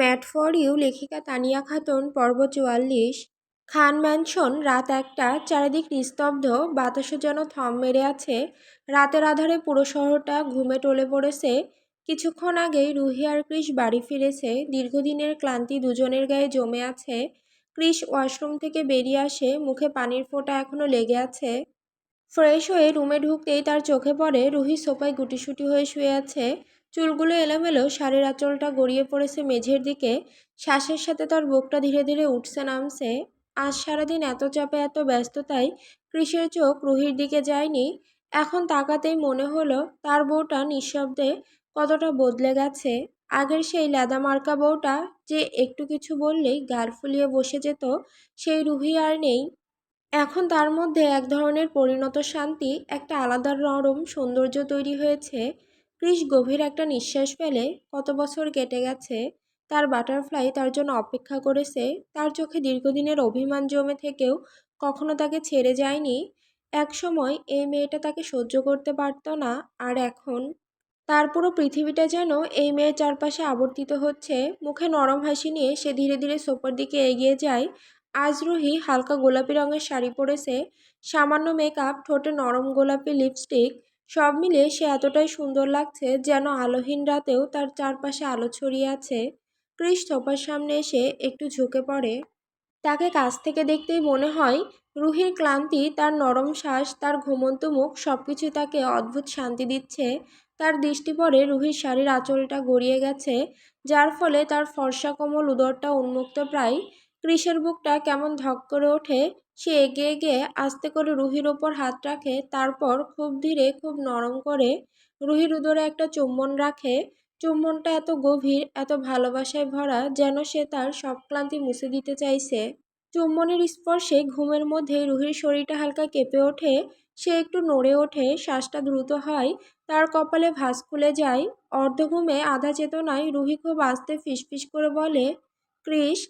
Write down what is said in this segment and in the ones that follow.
Mat for you লেখিকা তানিয়া খাতুন, পর্ব চুয়াল্লিশ। খান ম্যানশন রাত একটা, চারিদিক নিস্তব্ধ বাতাসও যেন থম মেরে আছে। রাতের আধারে পুরো শহরটা ঘুমে টলে পড়েছে। কিছুক্ষণ আগেই রুহি আর ক্রিস বাড়ি ফিরেছে। দীর্ঘদিনের ক্লান্তি দুজনের গায়ে জমে আছে। ক্রিস ওয়াশরুম থেকে বেরিয়ে আসে, মুখে পানির ফোঁটা এখনও লেগে আছে। ফ্রেশ হয়ে রুমে ঢুকতেই তার চোখে পড়ে রুহি সোফায় গুটিসুটি হয়ে শুয়ে আছে। চুলগুলো এলোমেলো, শাড়ির আঁচলটা গড়িয়ে পড়েছে মেঝের দিকে। শ্বাসের সাথে তার বুকটা ধীরে ধীরে উঠছে নামছে। আজ সারাদিন এত চাপে, এত ব্যস্ততায় কৃষের চোখ রুহির দিকে যায়নি। এখন তাকাতেই মনে হলো তার বউটা নিঃশব্দে কতটা বদলে গেছে। আগের সেই লাদা মার্কা বউটা যে একটু কিছু বললেই গাল ফুলিয়ে বসে যেত, সেই রুহি আর নেই। এখন তার মধ্যে এক ধরনের পরিণত শান্তি, একটা আলাদা নরম সৌন্দর্য তৈরি হয়েছে। ক্রিস গভীর একটা নিঃশ্বাস ফেলে কত বছর কেটে গেছে, তার বাটারফ্লাই তার জন্য অপেক্ষা করেছে, তার চোখে দীর্ঘদিনের অভিমান জমে থেকেও কখনো তাকে ছেড়ে যায়নি। এক সময় এই মেয়েটা তাকে সহ্য করতে পারত না, আর এখন তার পুরো পৃথিবীটা যেন এই মেয়ের চারপাশে আবর্তিত হচ্ছে। মুখে নরম হাসি নিয়ে সে ধীরে ধীরে সোপার দিকে এগিয়ে যায়। আজ রুহি হালকা গোলাপি রঙের শাড়ি পরেছে, সামান্য মেকআপ, ঠোঁটে নরম গোলাপি লিপস্টিক সব মিলিয়ে সে এতটাই সুন্দর লাগছে যেন আলোহীন রাতেও তার চারপাশে আলো ছড়িয়ে আছে। ক্রিস সোফার সামনে এসে একটু ঝুঁকে পড়ে। তাকে কাছ থেকে দেখতেই মনে হয় রুহির ক্লান্তি, তার নরম শ্বাস, তার ঘুমন্ত মুখ সব কিছু তাকে অদ্ভুত শান্তি দিচ্ছে। তার দৃষ্টি পড়ে রুহির শাড়ির আঁচলটা গড়িয়ে গেছে, যার ফলে তার ফর্সা কোমল উদরটা উন্মুক্ত প্রায়। ক্রিসের বুকটা কেমন ধক করে ওঠে সে এগিয়ে গিয়ে আস্তে করে রুহির ওপর হাত রাখে, তারপর খুব ধীরে খুব নরম করে রুহির উদরে একটা চুম্বন রাখে। চুম্বনটা এত গভীর, এত ভালোবাসায় ভরা যেন সে তার সব ক্লান্তি মুছে দিতে চাইছে। চুম্বনের স্পর্শে ঘুমের মধ্যে রুহির শরীরটা হালকা কেঁপে ওঠে। সে একটু নড়ে ওঠে, শ্বাসটা দ্রুত হয়, তার কপালে ভাঁজ খুলে যায়। অর্ধঘুমে আধা চেতনায় রুহি খুব আস্তে ফিসফিস করে বলে ক্রিস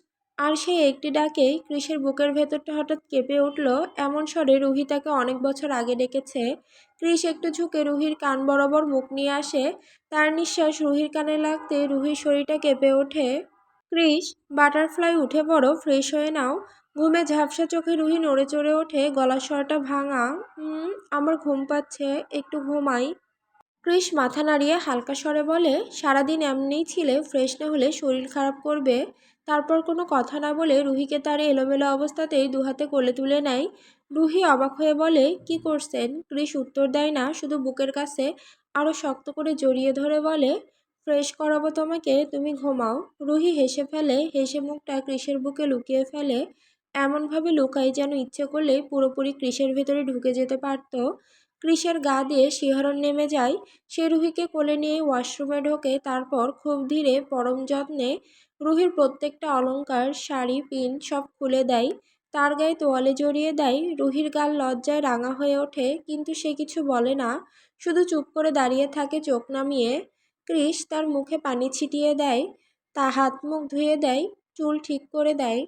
আর সেই একটি ডাকেই কৃষের বুকের ভেতরটা হঠাৎ কেঁপে উঠল। এমন স্বরে রুহি তাকে অনেক বছর আগে ডেকেছে। কৃষ একটু ঝুঁকে রুহির কান বরাবর মুখ নিয়ে আসে। তার নিঃশ্বাস রুহির কানে লাগতে রুহির শরীরটা কেঁপে ওঠে। ক্রিস বাটারফ্লাই উঠে পড়ো, ফ্রেশ হয়ে নাও। ঘুমে ঝাপসা চোখে রুহি নড়ে চড়ে ওঠে, গলার স্বরটা ভাঙা। আমার ঘুম পাচ্ছে, একটু ঘুমাই। ক্রিস মাথা নাড়িয়ে হালকা স্বরে বলে, সারাদিন এমনিই ছিলে, ফ্রেশ না হলে শরীর খারাপ করবে। তারপর কোনো কথা না বলে রুহিকে তার এলোমেলো অবস্থাতেই দুহাতে কোলে তুলে নেয়। রুহি অবাক হয়ে বলে, কি করছেন? ক্রিস উত্তর দেয় না, শুধু বুকের কাছে আরও শক্ত করে জড়িয়ে ধরে বলে, ফ্রেশ করাবো তোমাকে, তুমি ঘুমাও। রুহি হেসে ফেলে, হেসে মুখটা ক্রিসের বুকে লুকিয়ে ফেলে, এমনভাবে লুকাই যেন ইচ্ছে করলে পুরোপুরি ক্রিসের ভেতরে ঢুকে যেতে পারত। ক্রিসের গা দিয়ে শিহরণ নেমে যায়, সে রুহিকে কোলে নিয়ে ওয়াশরুমে ঢোকে, তারপর খুব ধীরে, পরম যত্নে রুহির প্রত্যেকটা অলঙ্কার শাড়ি, পিন সব খুলে দেয়, তার গায়ে তোয়ালে জড়িয়ে দেয়, রুহির গাল লজ্জায় রাঙা হয়ে ওঠে, কিন্তু সে কিছু বলে না, শুধু চুপ করে দাঁড়িয়ে থাকে চোখ নামিয়ে ক্রিস তার মুখে পানি ছিটিয়ে দেয় তা হাত মুখ ধুয়ে দেয়, চুল ঠিক করে দেয়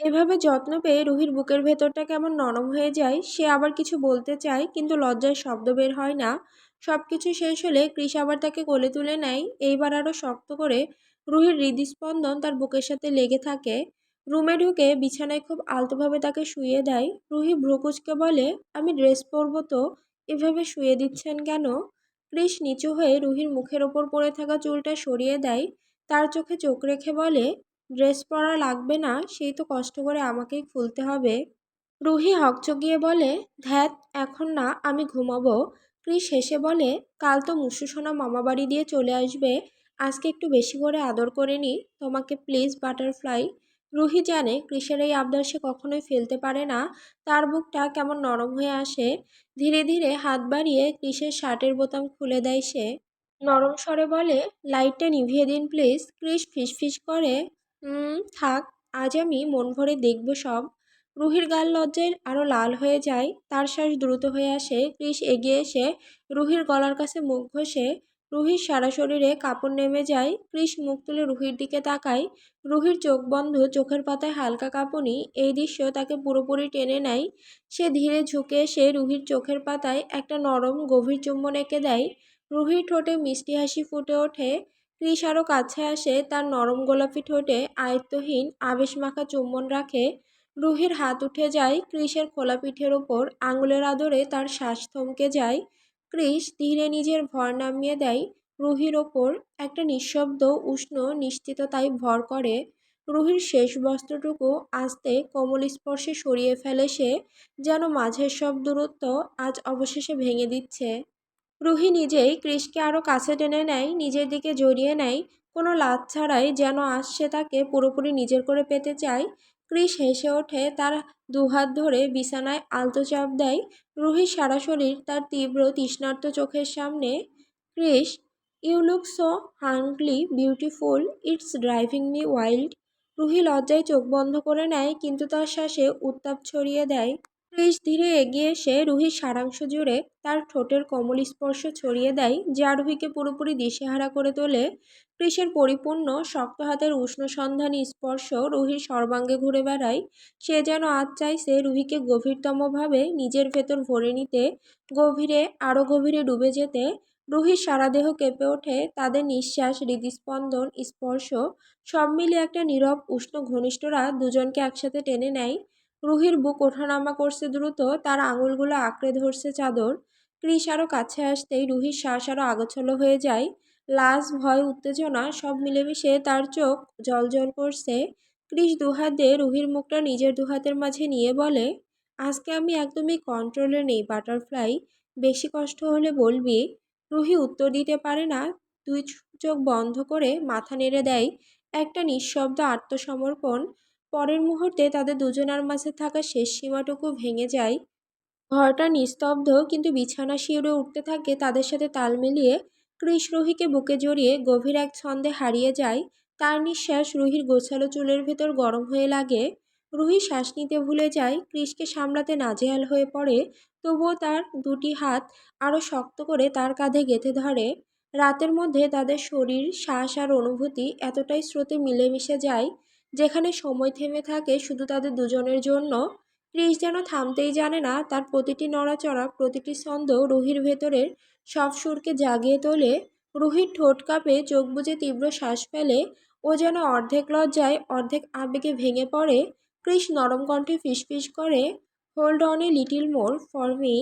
এভাবে যত্ন পেয়ে রুহির বুকের ভেতরটা কেমন নরম হয়ে যায়, সে আবার কিছু বলতে চায়, কিন্তু লজ্জায় শব্দ বের হয় না। সব কিছু শেষ হলে কৃষ আবার তাকে কোলে তুলে নেয়। এইবার আরও শক্ত করে রুহির হৃদস্পন্দন তার বুকের সাথে লেগে থাকে। রুমে ঢুকে বিছানায় খুব আলতোভাবে তাকে শুয়ে দেয়। রুহি ভ্রুকুচকে বলে, আমি ড্রেস পরবো তো, এভাবে শুয়ে দিচ্ছেন কেন? ক্রিস নিচু হয়ে রুহির মুখের ওপর পড়ে থাকা চুলটা সরিয়ে দেয়। তার চোখে চোখ রেখে বলে ড্রেস পরা লাগবে না, সেই তো কষ্ট করে আমাকেই খুলতে হবে। রুহি হকচকিয়ে বলে ধ্যাত এখন না, আমি ঘুমাবো। ক্রিস হেসে বলে, কাল তো মুসু সোনা মামাবাড়ি দিয়ে চলে আসবে। আজকে একটু বেশি করে আদর করে নি, তোমাকে প্লিজ বাটারফ্লাই রুহি জানে কৃষের এই আবদার সে কখনোই ফেলতে পারে না, তার বুকটা কেমন নরম হয়ে আসে। ধীরে ধীরে হাত বাড়িয়ে কৃষের শার্টের বোতাম খুলে দেয় সে। নরম স্বরে বলে, লাইটটা নিভিয়ে দিন প্লিজ ক্রিস ফিসফিস করে হুম থাক, আজ আমি মন ভরে দেখব সব। রুহির গাল লজ্জায় আরও লাল হয়ে যায়, তার শ্বাস দ্রুত হয়ে আসে ক্রিস এগিয়ে এসে রুহির গলার কাছে মুখ ঘষে রুহির সারা শরীরে কাপড় নেমে যায়। ক্রিস মুখ তুলে রুহির দিকে তাকায়। রুহির চোখ বন্ধ, চোখের পাতায় হালকা কাঁপুনি, এই দৃশ্য তাকে পুরোপুরি টেনে নেয়। সে ধীরে ঝুঁকে এসে রুহির চোখের পাতায় একটা নরম, গভীর চুম্বন এঁকে দেয়। রুহির ঠোঁটে মিষ্টি হাসি ফুটে ওঠে। ক্রিস আরও কাছে আসে তার নরম গোলাপি ঠোঁটে আয়ত্তহীন আবেশ মাখা চুম্বন রাখে। রুহির হাত উঠে যায় ক্রিসের খোলা পিঠের ওপর, আঙুলের আদরে তার শ্বাস থমকে যায়। ক্রিস ধীরে নিজের ভর নামিয়ে দেয় রুহির ওপর, একটা নিঃশব্দ, উষ্ণ নিশ্চিততায় ভর করে। রুহির শেষ বস্ত্রটুকু আস্তে কোমল স্পর্শে সরিয়ে ফেলে সে, যেন মাঝের সব দূরত্ব আজ অবশেষে ভেঙে দিচ্ছে। রুহি নিজেই ক্রিসকে আরও কাছে টেনে নেয়, নিজের দিকে জড়িয়ে নেয়। কোনো লাজ ছাড়াই যেন সে তাকে পুরোপুরি নিজের করে পেতে চায়। ক্রিস হেসে ওঠে, তার দুহাত ধরে বিছানায় আলতো চাপ দেয়। রুহির সারা শরীর তার তীব্র তৃষ্ণার্ত চোখের সামনে। Chris you look so beautiful, it's driving me wild. Ruhi লজ্জায় চোখ বন্ধ করে নেয়, কিন্তু তার শ্বাসে উত্তাপ ছড়িয়ে দেয়। ক্রিস ধীরে এগিয়ে এসে রুহির সারাংশ জুড়ে তার ঠোঁটের কোমল স্পর্শ ছড়িয়ে দেয়, যা রুহিকে পুরোপুরি দিশেহারা করে তোলে। ক্রিসের পরিপূর্ণ, শক্ত হাতের উষ্ণ সন্ধানী স্পর্শ রুহির সর্বাঙ্গে ঘুরে বেড়ায়। সে যেন আজ চাইছে রুহিকে গভীরতমভাবে নিজের ভেতর ভরে নিতে, গভীরে আরও গভীরে ডুবে যেতে। রুহির সারা দেহ কেঁপে ওঠে তাদের নিঃশ্বাস, হৃদস্পন্দন, স্পর্শ, সব মিলিয়ে একটা নীরব, উষ্ণ ঘনিষ্ঠরা দুজনকে একসাথে টেনে নেয়। রুহির বুক ওঠানামা করছে দ্রুত, তার আঙুলগুলো আঁকড়ে ধরছে চাদর। ক্রিস আরও কাছে আসতেই রুহির শ্বাস আরও আগোছলো হয়ে যায়। লাশ, ভয়, উত্তেজনা সব মিলেমিশে তার চোখ জল করছে। ক্রিস দুহাত রুহির মুখটা নিজের দুহাতের মাঝে নিয়ে বলে, আজকে আমি একদমই কন্ট্রোলে নেই, বাটারফ্লাই। বেশি কষ্ট হলে বলবি। রুহি উত্তর দিতে পারে না। দুই চোখ বন্ধ করে মাথা নেড়ে দেয়। একটা নিঃশব্দ আত্মসমর্পণ পরের মুহূর্তে তাদের দুজনার মাঝে থাকা শেষ সীমাটুকু ভেঙে যায়। ঘরটা নিস্তব্ধ কিন্তু বিছানা শিউরে উঠতে থাকে তাদের সাথে তাল মিলিয়ে কৃষ রুহিকে বুকে জড়িয়ে গভীর এক ছন্দে হারিয়ে যায়। তার নিঃশ্বাস রুহির গোছালো চুলের ভেতর গরম হয়ে লাগে। রুহি শ্বাস নিতে ভুলে যায়, কৃষকে সামলাতে নাজেহাল হয়ে পড়ে, তবুও তার দুটি হাত আরও শক্ত করে তার কাঁধে গেঁথে ধরে। রাতের মধ্যে তাদের শরীর, শ্বাস আর অনুভূতি এতটাই স্রোতে মিলেমিশে যায় যেখানে সময় থেমে থাকে শুধু তাদের দুজনের জন্য। ক্রিস যেন থামতেই জানে না, তার প্রতিটি নড়াচড়া, প্রতিটি ছন্দ রুহির ভেতরের সব সুরকে জাগিয়ে তোলে। রুহির ঠোঁট কাঁপে, চোখ বুঝে তীব্র শ্বাস ফেলে। ও যেন অর্ধেক লজ্জায়, অর্ধেক আবেগে ভেঙে পড়ে। ক্রিস নরম কণ্ঠে ফিসফিস করে hold on a little more for me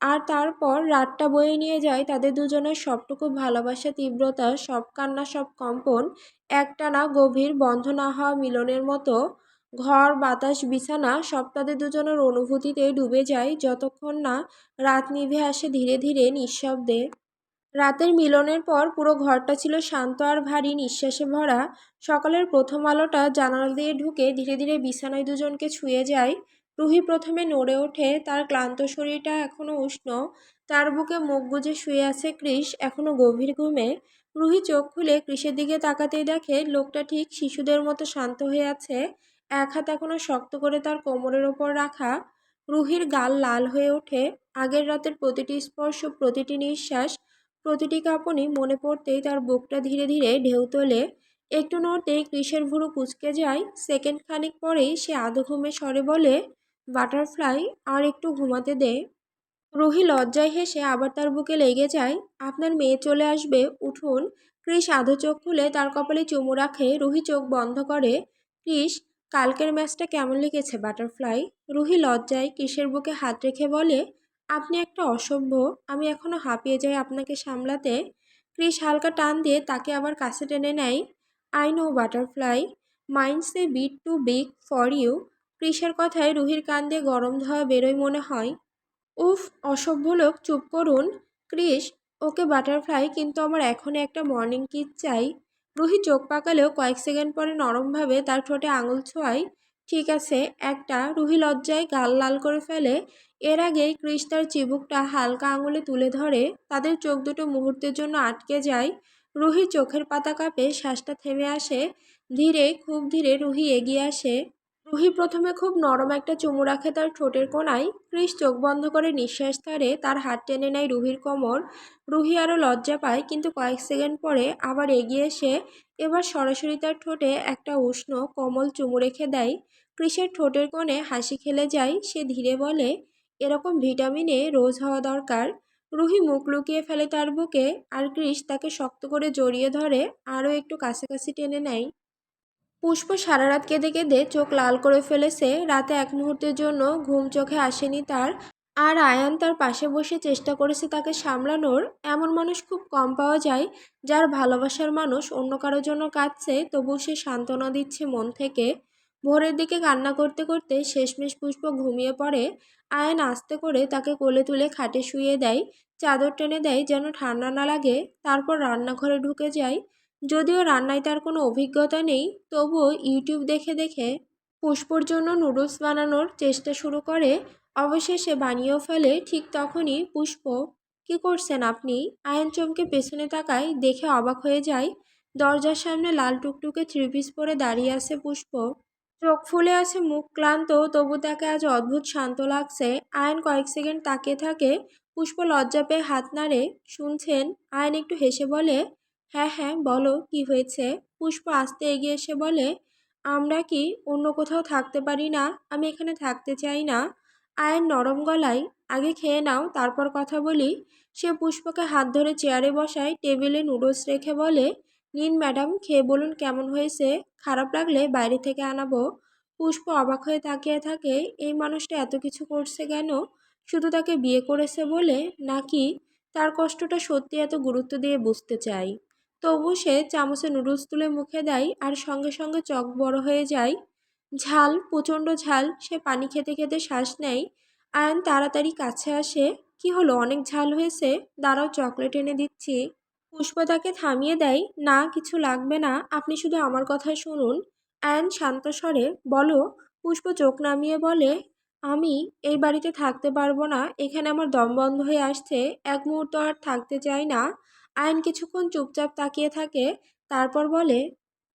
আর তারপর রাতটা বয়ে নিয়ে যায় তাদের দুজনের সবটুকু ভালোবাসা, তীব্রতা, সব কান্না, সব কম্পন, একটানা গভীর বন্ধ না হওয়া মিলনের মতো ঘর, বাতাস, বিছানা সব তাদের দুজনের অনুভূতিতে ডুবে যায় যতক্ষণ না রাত নিভে আসে ধীরে ধীরে নিঃশব্দে। রাতের মিলনের পর পুরো ঘরটা ছিল শান্ত আর ভারী, নিঃশ্বাসে ভরা। সকালের প্রথম আলোটা জানালা দিয়ে ঢুকে ধীরে ধীরে বিছানায় দুজনকে ছুঁয়ে যায় রুহি প্রথমে নড়ে ওঠে, তার ক্লান্ত শরীরটা এখনও উষ্ণ, তার বুকে মুখ গুজে শুয়ে আছে কৃষ এখনও গভীর ঘুমে। রুহি চোখ খুলে কৃষের দিকে তাকাতেই দেখে লোকটা ঠিক শিশুদের মতো শান্ত হয়ে আছে, এক হাত এখনও শক্ত করে তার কোমরের ওপর রাখা। রুহির গাল লাল হয়ে ওঠে, আগের রাতের প্রতিটি স্পর্শ, প্রতিটি নিঃশ্বাস, প্রতিটি কাঁপনি মনে পড়তেই তার বুকটা ধীরে ধীরে ঢেউ তোলে। একটু নড়তেই কৃষের ভুরু কুচকে যায়, সেকেন্ড খানিক পরেই সে আধো ঘুমে সরে বলে বাটারফ্লাই আর একটু ঘুমাতে দে। রুহি লজ্জায় হেসে আবার তার বুকে লেগে যায়। আপনার মেয়ে চলে আসবে, উঠুন। ক্রিস আধো চোখ খুলে তার কপালে চুমু রাখে। রুহি চোখ বন্ধ করে ক্রিস কালকের ম্যাচটা কেমন লেগেছে বাটারফ্লাই? রুহি লজ্জায় ক্রিসের বুকে হাত রেখে বলে, আপনি একটা অসভ্য, আমি এখনও হাঁপিয়ে যাই আপনাকে সামলাতে। ক্রিস হালকা টান দিয়ে তাকে আবার কাছে টেনে নেয়, I know butterfly, mind's a bit too big for you. ক্রিসের কথায় রুহির কান দিয়ে গরম ধোয়া বেরোয় মনে হয়। উফ, অসভ্য লোক, চুপ করুন। ক্রিস ওকে বাটারফ্লাই, কিন্তু আমার এখন একটা মর্নিং কিট চাই। রুহি চোখ পাকালেও কয়েক সেকেন্ড পরে নরমভাবে তার ঠোঁটে আঙুল ছোঁয়ায়। ঠিক আছে, একটা। রুহি লজ্জায় গাল লাল করে ফেলে। এর আগেই ক্রিস তার চিবুকটা হালকা আঙুলে তুলে ধরে। তাদের চোখ দুটো মুহূর্তের জন্য আটকে যায়। রুহির চোখের পাতা কাঁপে, শ্বাসটা থেমে আসে। ধীরে, খুব ধীরে রুহি এগিয়ে আসে। রুহি প্রথমে খুব নরম একটা চুমু রাখে তার ঠোঁটের কোনায়, ক্রিস চোখ বন্ধ করে নিঃশ্বাস তারে তার হাত টেনে নেয় রুহির কোমর। রুহি আরও লজ্জা পায়, কিন্তু কয়েক সেকেন্ড পরে আবার এগিয়ে এসে এবার সরাসরি তার ঠোঁটে একটা উষ্ণ, কোমল চুমু রেখে দেয়। ক্রিসের ঠোঁটের কোণে হাসি খেলে যায়, সে ধীরে বলে, এরকম ভিটামিনে রোজ হওয়া দরকার। রুহি মুখ লুকিয়ে ফেলে তার বুকে, আর কৃষ তাকে শক্ত করে জড়িয়ে ধরে আরও একটু কাছাকাছি টেনে নেয়। পুষ্প সারা রাত কেঁদে কেঁদে চোখ লাল করে ফেলেছে। রাতে এক মুহূর্তের জন্য ঘুম চোখে আসেনি তার। আর আয়ান তার পাশে বসে চেষ্টা করেছে তাকে সামলানোর। এমন মানুষ খুব কম পাওয়া যায়, যার ভালোবাসার মানুষ অন্য কারোর জন্য কাঁদছে তবু সে সান্ত্বনা দিচ্ছে মন থেকে। ভোরের দিকে কান্না করতে করতে শেষমেশ পুষ্প ঘুমিয়ে পড়ে। আয়ান আস্তে করে তাকে কোলে তুলে খাটে শুয়ে দেয়। চাদর টেনে দেয় যেন ঠান্ডা না লাগে। তারপর রান্নাঘরে ঢুকে যায়। যদিও রান্নায় তার কোনো অভিজ্ঞতা নেই, তবুও ইউটিউব দেখে দেখে পুষ্পর জন্য নুডলস বানানোর চেষ্টা শুরু করে। অবশেষে বানিয়েও ফেলে ঠিক তখনই পুষ্প, কি করছেন আপনি? আয়ন চমকে পেছনে তাকায়, দেখে অবাক হয়ে যায়। দরজার সামনে লাল টুকটুকে থ্রি পিস পরে দাঁড়িয়ে আছে পুষ্প। চোখ ফুলে আছে মুখ ক্লান্ত, তবু তাকে আজ অদ্ভুত শান্ত লাগছে। আয়ন কয়েক সেকেন্ড তাকিয়ে থাকে। পুষ্প লজ্জা পেয়ে হাত নাড়ে। শুনছেন? আয়ন একটু হেসে বলে হ্যাঁ হ্যাঁ বলো কি হয়েছে? পুষ্প আস্তে এগিয়ে এসে বলে, আমরা কি অন্য কোথাও থাকতে পারি না? আমি এখানে থাকতে চাই না। আয়ের নরম গলায়, আগে খেয়ে নাও, তারপর কথা বলি। সে পুষ্পকে হাত ধরে চেয়ারে বসায়, টেবিলে নুডলস রেখে বলে, নিন ম্যাডাম, খেয়ে বলুন কেমন হয়েছে? খারাপ লাগলে বাইরে থেকে আনাবো। পুষ্প অবাক হয়ে তাকিয়ে থাকে, এই মানুষটা এত কিছু করছে কেন? শুধু তাকে বিয়ে করেছে বলে? নাকি তার কষ্টটা সত্যি এত গুরুত্ব দিয়ে বুঝতে চাই? তবু সে চামচে নুডলস তুলে মুখে দেয় আর সঙ্গে সঙ্গে চক বড় হয়ে যায়। ঝাল, প্রচণ্ড ঝাল, সে পানি খেতে খেতে শ্বাস নেয়। আয়ন তাড়াতাড়ি কাছে আসে, কি হলো? অনেক ঝাল হয়েছে? দাঁড়াও, চকলেট এনে দিচ্ছি। পুষ্প তাকে থামিয়ে দেয়, না, কিছু লাগবে না, আপনি শুধু আমার কথা শুনুন। আয়ন শান্ত স্বরে, বলো। পুষ্প চোখ নামিয়ে বলে, আমি এই বাড়িতে থাকতে পারব না, এখানে আমার দম বন্ধ হয়ে আসছে, এক মুহূর্ত আর থাকতে চাই না। আয়ন কিছুক্ষণ চুপচাপ তাকিয়ে থাকে, তারপর বলে,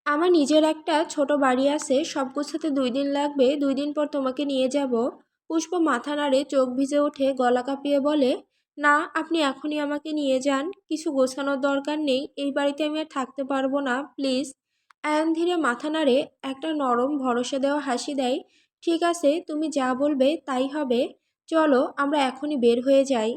আমার নিজের একটা ছোট বাড়ি আছে সব গুছাতে দুই দিন লাগবে, দুই দিন পর তোমাকে নিয়ে যাব। পুষ্প মাথা নাড়ে চোখ ভিজে ওঠে, গলা কাঁপিয়ে বলে, না, আপনি এখনই আমাকে নিয়ে যান, কিছু গোছানোর দরকার নেই, এই বাড়িতে আমি আর থাকতে পারব না, প্লিজ। আয়ন ধীরে মাথা নাড়ে, একটা নরম, ভরসা দেওয়া হাসি দেয়, ঠিক আছে, তুমি যা বলবে তাই হবে, চলো, আমরা এখনই বের হয়ে যাই।